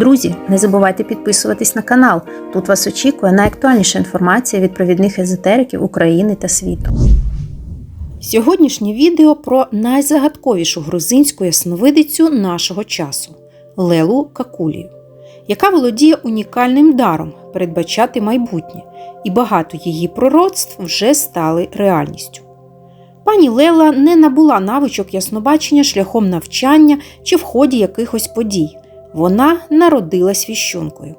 Друзі, не забувайте підписуватись на канал. Тут вас очікує найактуальніша інформація від провідних езотериків України та світу. Сьогоднішнє відео про найзагадковішу грузинську ясновидицю нашого часу Лелу Какулію, яка володіє унікальним даром передбачати майбутнє, і багато її пророцтв вже стали реальністю. Пані Лела не набула навичок яснобачення шляхом навчання чи в ході якихось подій. Вона народилась віщункою.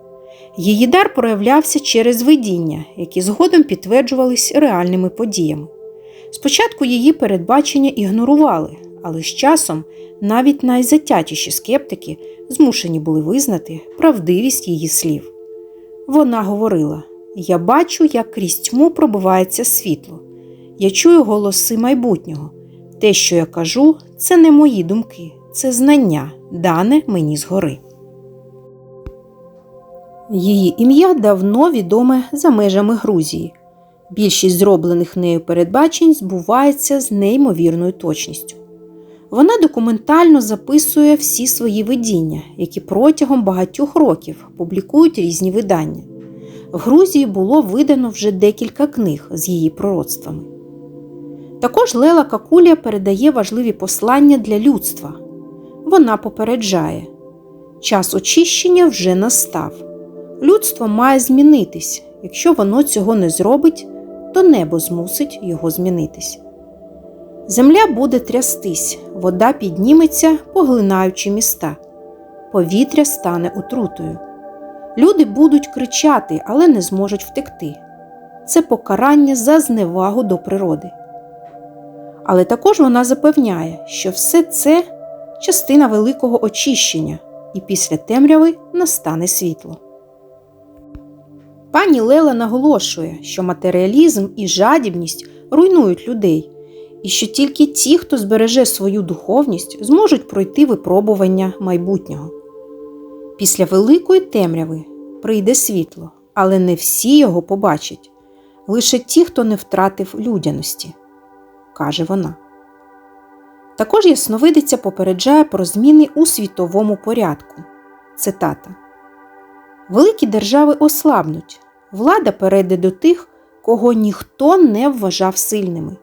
Її дар проявлявся через видіння, які згодом підтверджувались реальними подіями. Спочатку її передбачення ігнорували, але з часом навіть найзатятіші скептики змушені були визнати правдивість її слів. Вона говорила: Я бачу, як крізь тьму пробивається світло. Я чую голоси майбутнього. Те, що я кажу, це не мої думки, це знання, дане мені згори. Її ім'я давно відоме за межами Грузії. Більшість зроблених нею передбачень збувається з неймовірною точністю. Вона документально записує всі свої видіння, які протягом багатьох років публікують різні видання. В Грузії було видано вже декілька книг з її пророцтвами. Також Лела Какулія передає важливі послання для людства. Вона попереджає, час очищення вже настав. Людство має змінитись. Якщо воно цього не зробить, то небо змусить його змінитись. Земля буде трястись, вода підніметься, поглинаючи міста, повітря стане отрутою. Люди будуть кричати, але не зможуть втекти. Це покарання за зневагу до природи. Але також вона запевняє, що все це частина великого очищення, і після темряви настане світло. Пані Лела наголошує, що матеріалізм і жадібність руйнують людей, і що тільки ті, хто збереже свою духовність, зможуть пройти випробування майбутнього. Після великої темряви прийде світло, але не всі його побачать, лише ті, хто не втратив людяності, каже вона. Також ясновидиця попереджає про зміни у світовому порядку. Цитата. Великі держави ослабнуть, влада перейде до тих, кого ніхто не вважав сильними.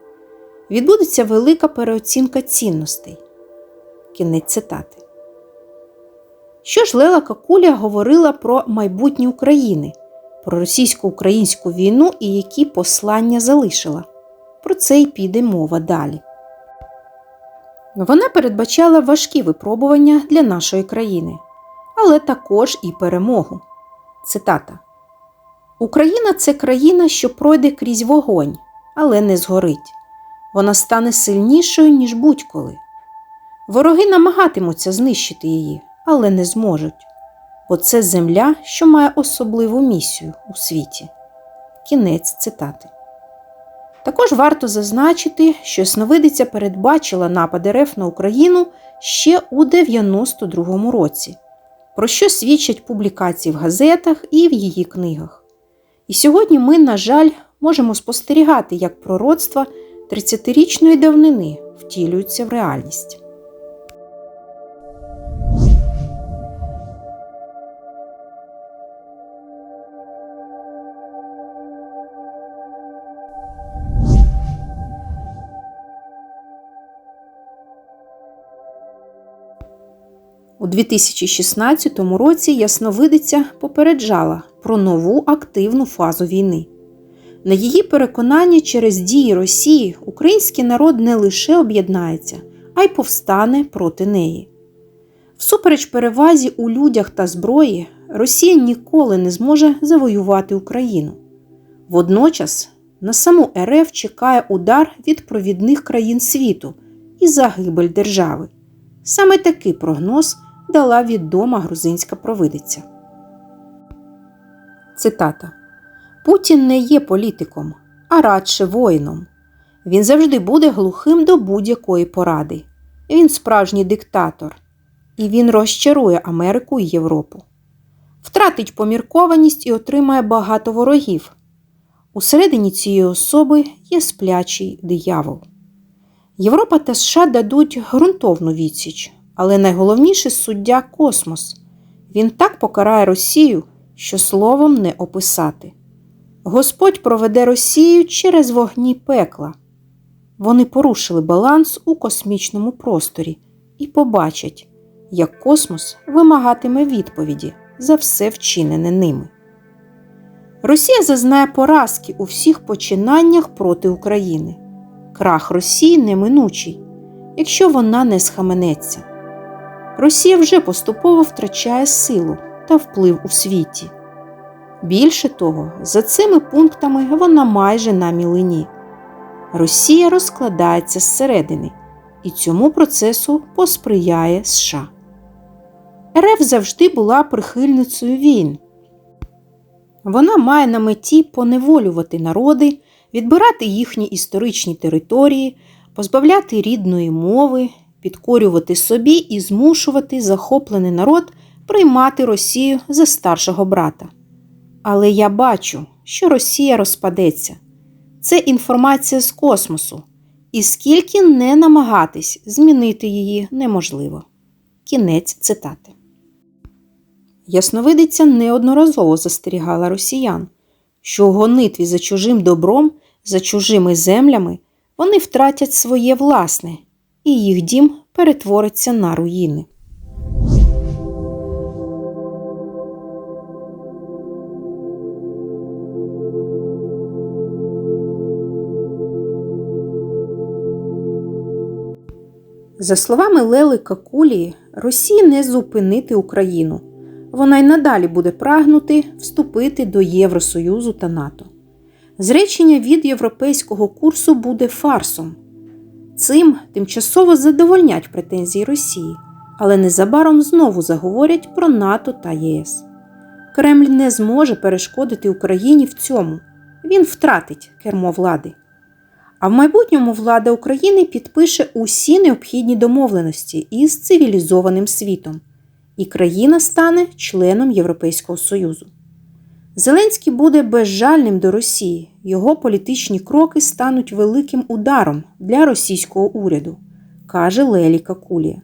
Відбудеться велика переоцінка цінностей. Кінець цитати. Що ж Лела Какуля говорила про майбутнє України, про російсько-українську війну і які послання залишила? Про це й піде мова далі. Вона передбачала важкі випробування для нашої країни, але також і перемогу. Цитата Україна це країна, що пройде крізь вогонь, але не згорить. Вона стане сильнішою, ніж будь-коли. Вороги намагатимуться знищити її, але не зможуть, бо це земля, що має особливу місію у світі. Кінець цитати. Також варто зазначити, що Сновидиця передбачила напад РФ на Україну ще у 92-му році, про що свідчать публікації в газетах і в її книгах. І сьогодні ми, на жаль, можемо спостерігати, як пророцтва 30-річної давнини втілюються в реальність. 2016 році Ясновидиця попереджала про нову активну фазу війни. На її переконання, через дії Росії український народ не лише об'єднається, а й повстане проти неї. Всупереч перевазі у людях та зброї, Росія ніколи не зможе завоювати Україну. Водночас на саму РФ чекає удар від провідних країн світу і загибель держави. Саме такий прогноз дала відома грузинська провидиця. Цитата Путін не є політиком, а радше воїном. Він завжди буде глухим до будь-якої поради. Він справжній диктатор, і він розчарує Америку і Європу. Втратить поміркованість і отримає багато ворогів. Усередині цієї особи є сплячий диявол. Європа та США дадуть ґрунтовну відсіч, але найголовніше суддя космос. Він так покарає Росію, що словом не описати. Господь проведе Росію через вогні пекла. Вони порушили баланс у космічному просторі і побачать, як космос вимагатиме відповіді за все вчинене ними. Росія зазнає поразки у всіх починаннях проти України. Крах Росії неминучий, якщо вона не схаменеться. Росія вже поступово втрачає силу та вплив у світі. Більше того, за цими пунктами вона майже на мілині. Росія розкладається зсередини, і цьому процесу посприяє США. РФ завжди була прихильницею війн. Вона має на меті поневолювати народи, відбирати їхні історичні території, позбавляти рідної мови, підкорювати собі і змушувати захоплений народ приймати Росію за старшого брата. Але я бачу, що Росія розпадеться. Це інформація з космосу, і скільки не намагатись змінити її неможливо. Кінець цитати. Ясновидиця неодноразово застерігала росіян, що у гонитві за чужим добром, за чужими землями вони втратять своє власне, і їх дім перетвориться на руїни. За словами Лели Какулії, Росії не зупинити Україну. Вона й надалі буде прагнути вступити до Євросоюзу та НАТО. Зречення від європейського курсу буде фарсом. Цим тимчасово задовольнять претензії Росії, але незабаром знову заговорять про НАТО та ЄС. Кремль не зможе перешкодити Україні в цьому. Він втратить кермо влади. А в майбутньому влада України підпише усі необхідні домовленості із цивілізованим світом, і країна стане членом Європейського Союзу. Зеленський буде безжальним до Росії, його політичні кроки стануть великим ударом для російського уряду, каже Лелі Какулія.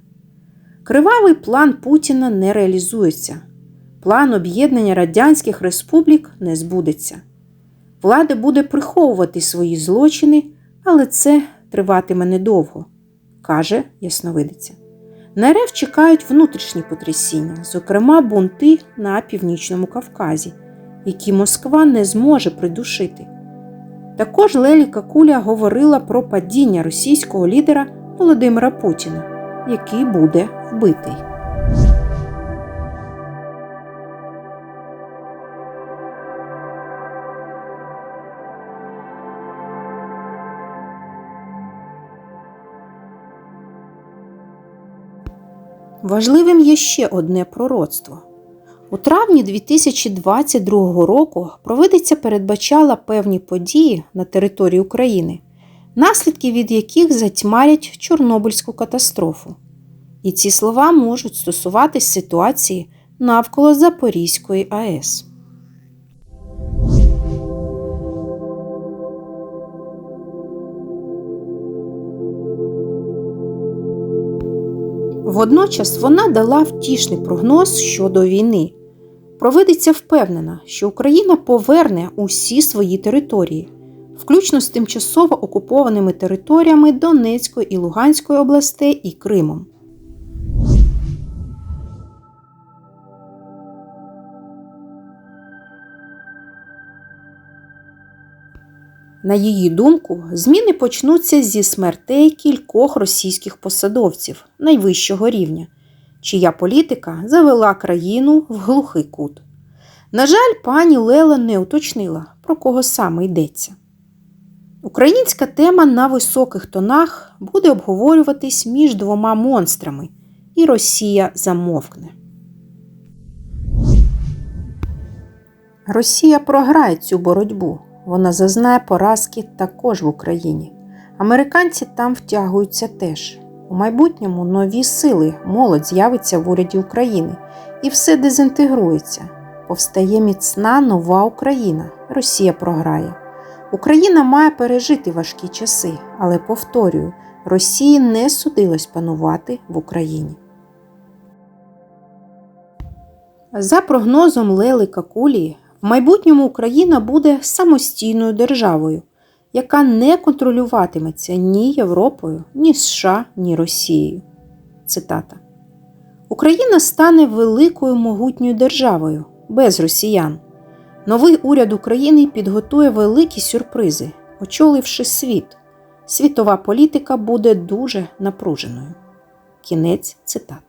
Кривавий план Путіна не реалізується. План об'єднання Радянських Республік не збудеться. Влада буде приховувати свої злочини, але це триватиме недовго, каже Ясновидиця. На РФ чекають внутрішні потрясіння, зокрема бунти на Північному Кавказі, які Москва не зможе придушити. Також Лелі Какуля говорила про падіння російського лідера Володимира Путіна, який буде вбитий. Важливим є ще одне пророцтво. У травні 2022 року провидиця передбачала певні події на території України, наслідки від яких затьмарять Чорнобильську катастрофу. І ці слова можуть стосуватись ситуації навколо Запорізької АЕС. Водночас вона дала втішний прогноз щодо війни. Провидиця впевнена, що Україна поверне усі свої території, включно з тимчасово окупованими територіями Донецької і Луганської областей і Кримом. На її думку, зміни почнуться зі смертей кількох російських посадовців найвищого рівня, чия політика завела країну в глухий кут. На жаль, пані Лела не уточнила, про кого саме йдеться. Українська тема на високих тонах буде обговорюватись між двома монстрами, і Росія замовкне. Росія програє цю боротьбу. Вона зазнає поразки також в Україні. Американці там втягуються теж. У майбутньому нові сили, молодь з'явиться в уряді України, і все дезінтегрується. Повстає міцна нова Україна. Росія програє. Україна має пережити важкі часи, але повторюю, Росії не судилось панувати в Україні. За прогнозом Лели Какулі, в майбутньому Україна буде самостійною державою, яка не контролюватиметься ні Європою, ні США, ні Росією. Цитата. Україна стане великою могутньою державою без росіян. Новий уряд України підготує великі сюрпризи, очоливши світ. Світова політика буде дуже напруженою. Кінець цитати.